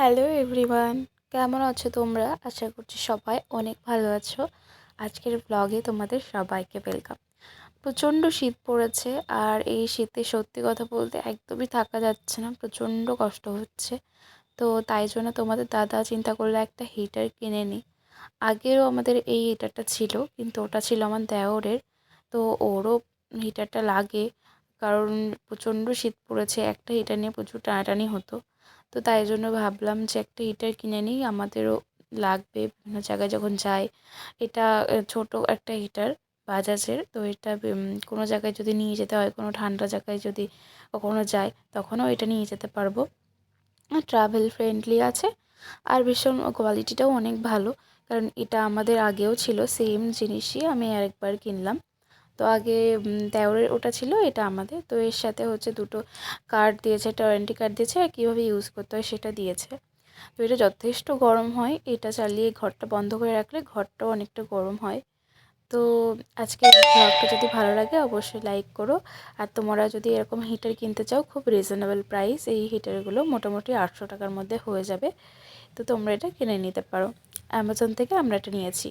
Hello everyone, কেমন আছো তোমরা? আশা করছি সবাই অনেক ভালো আছো। আজকের ব্লগে তোমাদের সবাইকে ওয়েলকাম প্রচণ্ড শীত পড়েছে আর এই শীতে সত্যি কথা বলতে একদমই থাকা যাচ্ছে না, প্রচণ্ড কষ্ট হচ্ছে। তো তাই জন্য তোমাদের দাদা চিন্তা করল একটা হিটার কিনে নিই আগেরও আমাদের এই হিটারটা ছিল, কিন্তু ওটা ছিল আমার দেওরের। তো ওরও হিটারটা লাগে, কারণ প্রচণ্ড শীত পড়েছে, একটা হিটার নিয়ে প্রচুর টানাটানি হতো। তো তাই জন্য ভাবলাম যে একটা হিটার কিনে নিই, আমাদেরও লাগবে। বিভিন্ন জায়গায় যখন যাই, এটা ছোট একটা হিটার বাজাজের। তো এটা কোনো জায়গায় যদি নিয়ে যেতে হয়, কোনো ঠান্ডা জায়গায় যদি কখনো যাই, তখনও এটা নিয়ে যেতে পারব। ট্রাভেল ফ্রেন্ডলি আছে। আর ভীষণ কোয়ালিটিটাও অনেক ভালো। কারণ এটা আমাদের আগেও ছিল সেম জিনিসই আমি আরেকবার কিনলাম। তো আগে দেওরের ওটা ছিল, এটা আমাদের। তো এর সাথে হচ্ছে দুটো কার্ড দিয়েছে, একটা ওয়ারেন্টি কার্ড দিয়েছে, আর কীভাবে ইউজ করতে হয় সেটা দিয়েছে। তো এটা যথেষ্ট গরম হয়, এটা চালিয়ে ঘরটা বন্ধ করে রাখলে ঘরটাও অনেকটা গরম হয়। তো আজকে ব্লগটা যদি ভালো লাগে, অবশ্যই লাইক করো। আর তোমরা যদি এরকম হিটার কিনতে চাও, খুব রিজনেবল প্রাইস এই হিটারগুলো মোটামুটি আটশো টাকার মধ্যে হয়ে যাবে। তো তোমরা এটা কিনে নিতে পারো। অ্যামাজন থেকে আমরা এটা নিয়েছি।